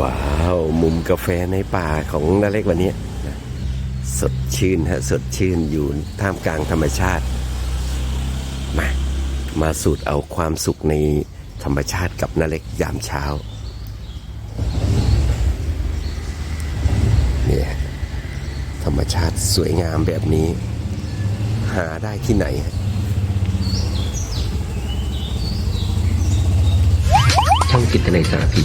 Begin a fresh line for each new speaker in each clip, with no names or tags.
ว้าว มุมกาแฟในป่าของนาเล็กวันนี้นะสดชื่นฮะสดชื่นอยู่ท่ามกลางธรรมชาติ มามาสูดเอาความสุขในธรรมชาติกับนาเล็กยามเช้าเนี่ยธรรมชาติสวยงามแบบนี้ หาได้ที่ไหน
ช่องจิตในสารพี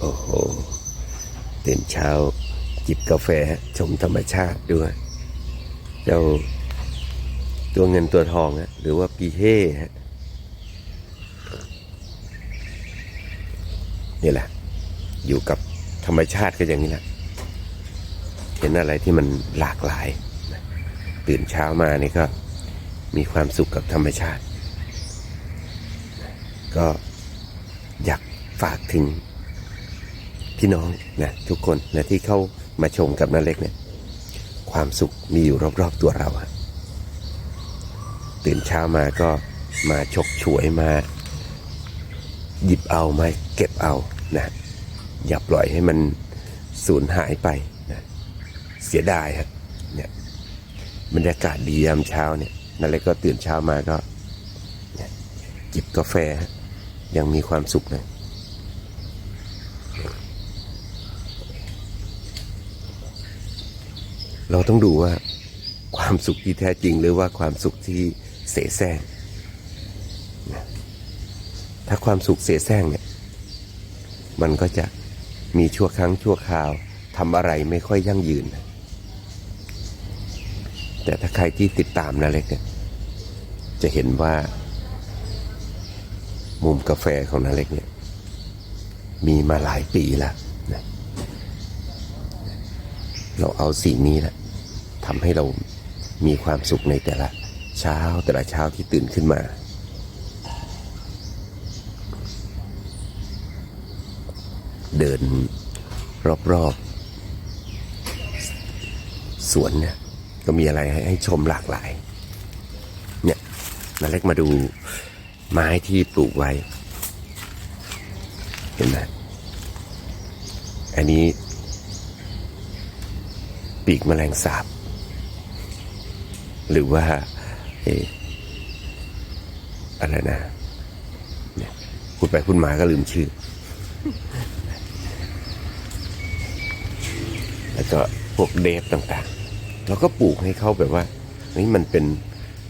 โอ้โห ตื่นเช้าจิบกาแฟชมธรรมชาติด้วย เจ้าตัวเงินตัวทองอะหรือว่าปีเฮ่ฮะนี่แหละ อยู่กับธรรมชาติก็อย่างนี้แหละเห็นอะไรที่มันหลากหลาย ตื่นเช้ามานี่ก็มีความสุขกับธรรมชาติ ก็อยากฝากถึง พี่น้องนะทุกคนนะที่เข้ามาชมกับน้าเล็กเนี่ยความสุขมีอยู่รอบๆตัวเราอะตื่นเช้ามาก็มาฉกฉวยมา หยิบเอามาเก็บเอานะอย่าปล่อยให้มันสูญหายไปนะเสียดายครับเนี่ยบรรยากาศดียามเช้าเนี่ยนั่นเล็กก็ตื่นเช้ามาก็เนี่ยจิบกาแฟยังมีความสุขนะ เราต้องดูว่าความสุขที่แท้จริงหรือว่าความสุขที่เสแสร้งถ้าความสุขเสแสร้งเนี่ย มันก็จะมีชั่วครั้งชั่วคราวทำอะไรไม่ค่อยยั่งยืน แต่ถ้าใครที่ติดตามนะเล็กเนี่ยจะเห็นว่า มุมกาแฟของนาเล็กเนี่ย มีมาหลายปีแล้วนะเราเอาสิ่งนี้แหละ ทำให้เรามีความสุขในแต่ละเช้าแต่ละเช้าที่ตื่นขึ้นมา เดินรอบๆสวนเนี่ยก็มีอะไรให้ให้ชมหลากหลาย เนี่ยนาเล็กมาดูไม้ที่ปลูกไว้ เห็นไหมอันนี้ ปีกแมลงสาบ หรือว่าอะไรนะพูดไปพูดมาก็ลืมชื่อ แล้วก็พวกเดฟต่างๆ เราก็ปลูกให้เขาแบบว่านี่มันเป็น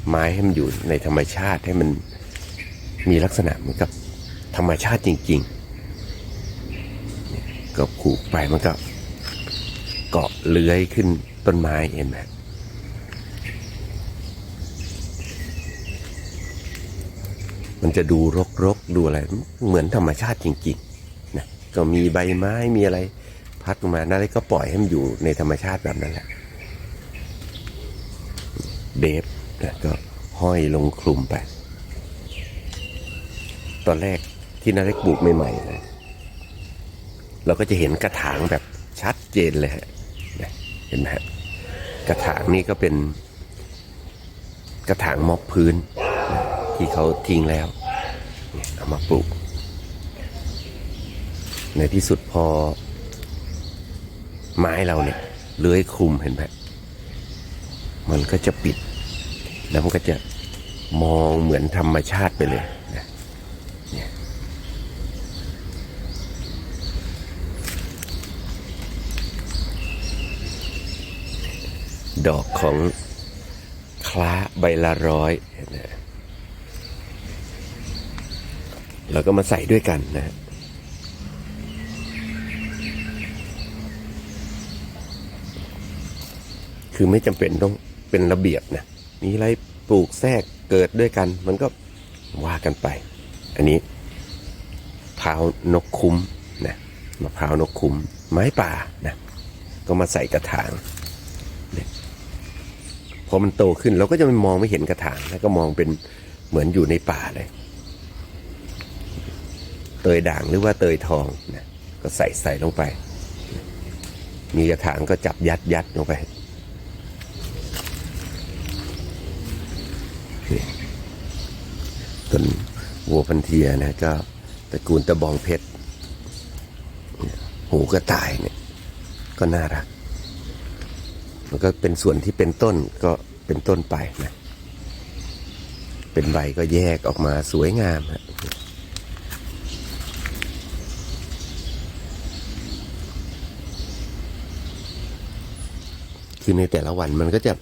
ไม้ให้มันอยู่ในธรรมชาติให้มันมีลักษณะเหมือนกับธรรมชาติจริงๆ ก็ปลูกไปมันก็เกาะเลื้อยขึ้นต้นไม้เห็นไหม มันจะดูรกๆดูอะไรเหมือนธรรมชาติจริงๆนะก็มีใบไม้มีอะไร พัดมานั่นก็ปล่อยให้มันอยู่ในธรรมชาติแบบนั้นแหละเดฟนะก็ห้อยลงคลุมไป ตอนแรกที่นาเล็กปลูกใหม่ๆเลยเราก็จะเห็นกระถางแบบชัดเจนเลยฮะเห็นไหมฮะกระถางนี่ก็เป็น กระถางมอบพื้น ที่เขาทิ้งแล้วเอามาปลูก ในที่สุดพอ ไม้เราเนี่ยเลื้อยคลุมเห็นไหมมันก็จะปิด แล้วมันก็จะมองเหมือนธรรมชาติไปเลยนะเนี่ยดอกของคล้าใบละร้อยนะ แล้วก็มาใส่ด้วยกันนะ คือไม่จำเป็นต้องเป็นระเบียบนะ มีอะไรปลูกแทรกเกิดด้วยกัน มันก็ว่ากันไป อันนี้พร้าวนกคุ้มนะมะพร้าวนกคุ้มไม้ป่านะก็มาใส่กระถางเนี่ยพอมันโตขึ้นเราก็จะมองไม่เห็นกระถางแล้วก็มองเป็นเหมือนอยู่ในป่าเลย เตยด่างหรือว่าเตยทองนะก็ใส่ใส่ลงไป มีกระถางก็จับยัดยัดลงไปต้นวัวพันเทียนะก็ตระกูลตะบองเพชรหูกระต่ายเนี่ยก็น่ารัก มันก็เป็นส่วนที่เป็นต้นก็เป็นต้นไปนะ เป็นใบก็แยกออกมาสวยงามฮะ คือในแต่ละวันมันก็จะ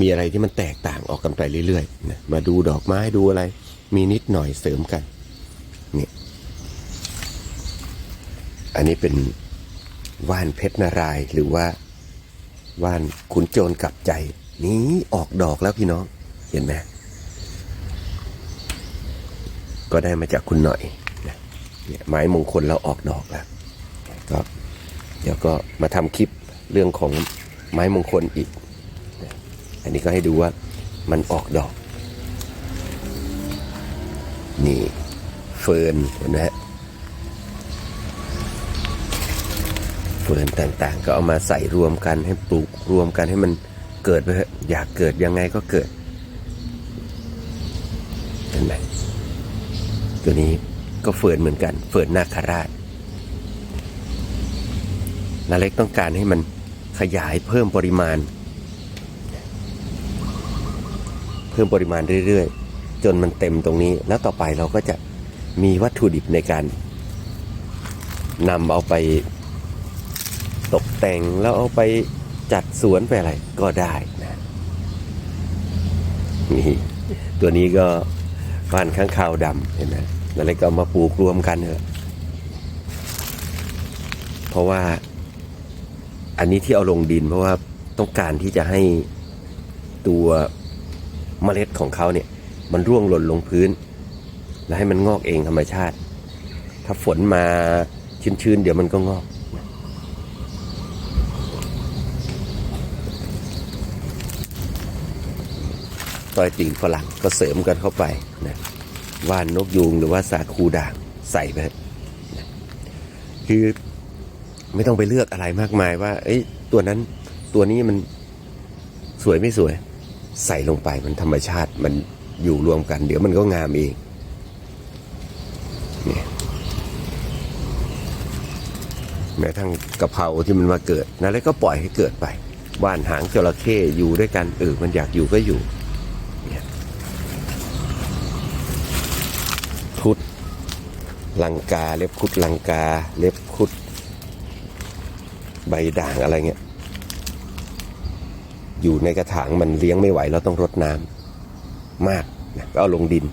มีอะไรที่มันแตกต่างออกกันไปเรื่อยๆนะมาดูดอกไม้ดูอะไร มีนิดหน่อยเสริมกันเนี่ยอันนี้เป็นว่านเพชรนารายหรือว่าว่านขุนโจรกลับใจ นี้ออกดอกแล้วพี่น้องเห็นไหมก็ได้มาจากคุณหน่อยเนี่ยไม้มงคลเราออกดอกแล้วก็เดี๋ยวก็มาทำคลิปเรื่องของ ไม้มงคลอีก อันนี้ก็ให้ดูว่ามันออกดอก นี่เฟิร์นเห็นไหมฮะเฟิร์นต่างๆ ก็เอามาใส่รวมกันให้ปลูกรวมกันให้มันเกิดไปเถอะอยากเกิดยังไงก็เกิดเห็นไหมตัวนี้ก็เฟิร์นเหมือนกัน เฟิร์นนาคราชนาเล็กต้องการให้มัน ขยายเพิ่มปริมาณ เพิ่มปริมาณเรื่อยๆ จนมันเต็มตรงนี้ แล้วต่อไปเราก็จะมีวัตถุดิบในการนำเอาไปตกแต่งแล้วเอาไปจัดสวนไปอะไรก็ได้นะนี่ตัวนี้ก็บ้านข้างคาวดำเห็นไหมนาเล็กก็มาปลูกรวมกันเถอะเพราะว่า อันนี้ที่เอาลงดินเพราะว่าต้องการที่จะให้ตัวเมล็ดของเขาเนี่ย มันร่วงหล่นลงพื้น แล้วให้มันงอกเองธรรมชาติ ถ้าฝนมาชื้นๆ เดี๋ยวมันก็งอกต่อยติ่งฝรั่งก็เสริมกันเข้าไปนะว่านนกยูงหรือว่าสาคูด่างใส่ไปนะคือ ไม่ต้องไปเลือกอะไรมากมายว่า เอ้ยตัวนั้นตัวนี้มันสวยไม่สวย ใส่ลงไปมันธรรมชาติมันอยู่รวมกัน เดี๋ยวมันก็งามเองเนี่ยแม้ทั้งกะเพราที่มันมาเกิดนะแล้วก็ปล่อยให้เกิดไปว่านหางจระเข้อยู่ด้วยกันเออมันอยากอยู่ก็อยู่เนี่ยพุทธลังกา เล็บคุดลังกา เล็บคุด ใบด่างอะไรเงี้ย อยู่ในกระถางมันเลี้ยงไม่ไหว เราต้องรดน้ำมากนะก็เอาลงดิน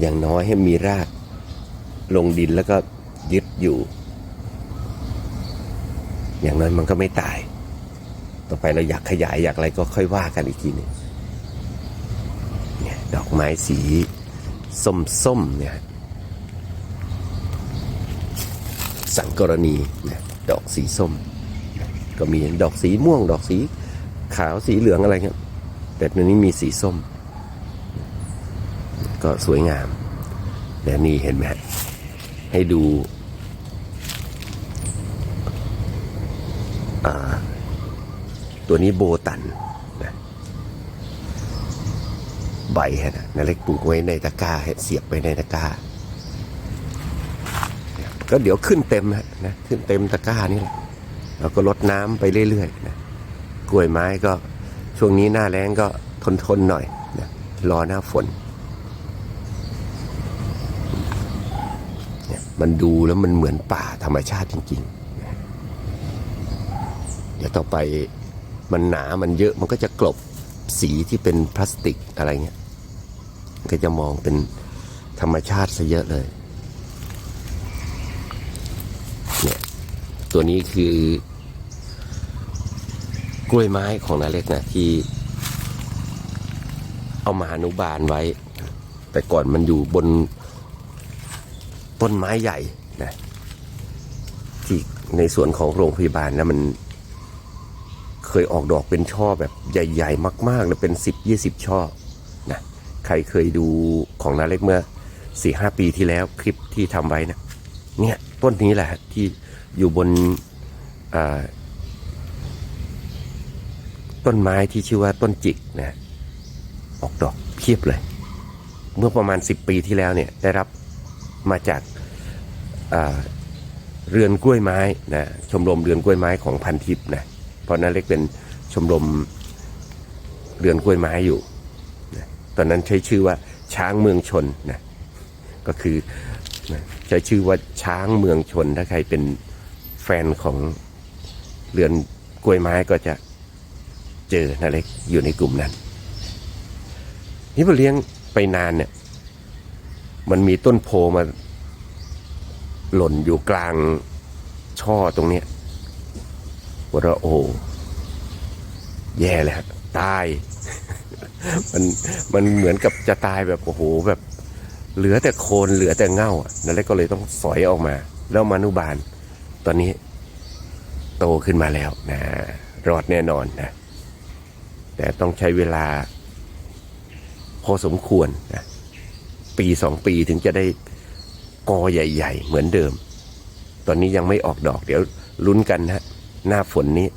อย่างน้อยให้มีราก ลงดินแล้วก็ยึดอยู่ อย่างนั้นมันก็ไม่ตาย ต่อไปเราอยากขยายอยากอะไรก็ค่อยว่ากันอีกทีหนึงเนี่ยดอกไม้สีส้มๆเนี่ยสังกรณีเนะ ดอกสีส้ม ก็มีดอกสีม่วง ดอกสีขาวสีเหลืองอะไรเงี้ยแต่ในนี้มีสีส้ม ก็สวยงาม และนี่เห็นไหมให้ดูตัวนี้โบตันนะใบฮะนะนาเล็กปลูกไว้ในตะกร้าให้เสียบไปในตะกร้า ก็เดี๋ยวขึ้นเต็มนะขึ้นเต็มตะกร้านี่แหละเราก็ลดน้ำไปเรื่อยๆนะกล้วยไม้ก็ช่วงนี้หน้าแล้งก็ทนๆหน่อยนะรอหน้าฝนเนี่ยมันดูแล้วมันเหมือนป่าธรรมชาติจริงๆ เดี๋ยวต่อไปมันหนามันเยอะมันก็จะกลบสีที่เป็นพลาสติกอะไรเงี้ยก็จะมองเป็นธรรมชาติซะเยอะเลย เนี่ย ตัวนี้คือกล้วยไม้ของนาเล็กนะที่เอามาอนุบาลไว้ แต่ก่อนมันอยู่บนต้นไม้ใหญ่นะที่ในสวนของโรงพยาบาลนะมันเคยออกดอกเป็นช่อแบบใหญ่ ๆ มากๆนะเป็นสิบยี่สิบช่อนะใครเคยดูของนาเล็กเมื่อสี่ห้าปีที่แล้วคลิปที่ทำไว้นะเนี่ยต้นนี้แหละที่ อยู่บนต้นไม้ที่ชื่อว่าต้นจิกนะออกดอกเพียบเลย เมื่อประมาณ 10 ปีที่แล้วเนี่ยได้รับมาจากาเรือนกล้วยไม้นะชมรมเรือนกล้วยไม้ของพันทิพย์นะเพราะนั้นเล็กเป็นชมรมเรือนกล้วยไม้อยู่นะตอนนั้นใช้ชื่อว่าช้างเมืองชนนะก็คือนะใช้ชื่อว่าช้างเมืองชนถ้าใครเป็น แฟนของเรือนกล้วยไม้ก็จะเจอนาเล็กอยู่ในกลุ่มนั้นนี่พอเลี้ยงไปนานเนี่ย มันมีต้นโพมาหล่นอยู่กลางช่อตรงเนี้ยว่าเราโอ้แย่เลยฮะตาย มันมันเหมือนกับจะตายแบบโอ้โหแบบ เหลือแต่โคนเหลือแต่เง่าอะนั่นแหละก็เลยต้องสอยออกมา แล้วมานุบาล ตอนนี้โตขึ้นมาแล้วนะรอดแน่นอนนะแต่ต้องใช้เวลา พอสมควรนะปีสองปีถึงจะได้กอใหญ่ ๆ เหมือนเดิม ตอนนี้ยังไม่ออกดอก เดี๋ยวลุ้นกันนะหน้าฝนนี้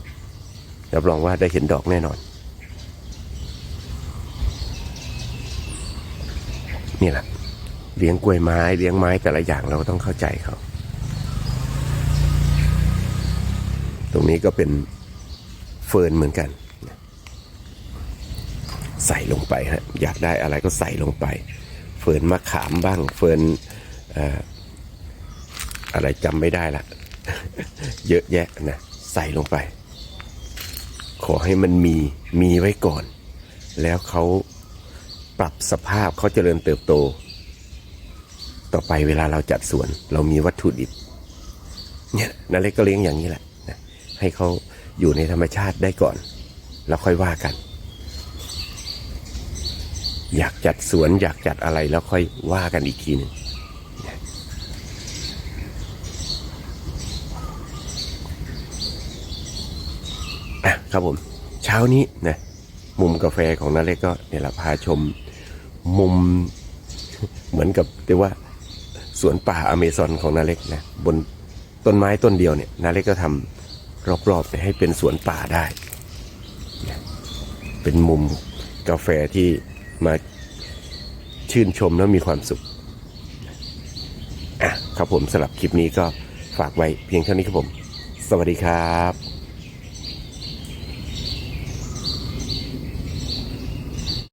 รับรองว่าได้เห็นดอกแน่นอน นี่แหละเลี้ยงกล้วยไม้เลี้ยงไม้แต่ละอย่างเราต้องเข้าใจเขา ตรงนี้ก็เป็นเฟิร์นเหมือนกัน ใส่ลงไปฮะอยากได้อะไรก็ใส่ลงไป เฟิร์นมะขามบ้าง เฟิร์นอะไรจำไม่ได้ละ เยอะแยะนะใส่ลงไป ขอให้มันมีมีไว้ก่อน แล้วเขาปรับสภาพเขาเจริญเติบโต ต่อไปเวลาเราจัดสวน เรามีวัตถุดิบเนี่ยนาเล็กก็เลี้ยงอย่างนี้แหละ ให้เขาอยู่ในธรรมชาติได้ก่อน แล้วค่อยว่ากัน อยากจัดสวนอยากจัดอะไรแล้วค่อยว่ากันอีกทีหนึ่งอะครับผม เช้านี้นะมุมกาแฟของนาเล็กก็เนี่ยละพาชมมุมเหมือนกับเรียกว่าสวนป่าอเมซอนของนาเล็กนะบนต้นไม้ต้นเดียวเนี่ยนาเล็กก็ทำ รอบๆให้เป็นสวนป่าได้ เป็นมุมกาแฟที่มาชื่นชมแล้วมีความสุขอะครับผมสำหรับคลิปนี้ก็ฝากไว้เพียงเท่านี้ครับผม สวัสดีครับ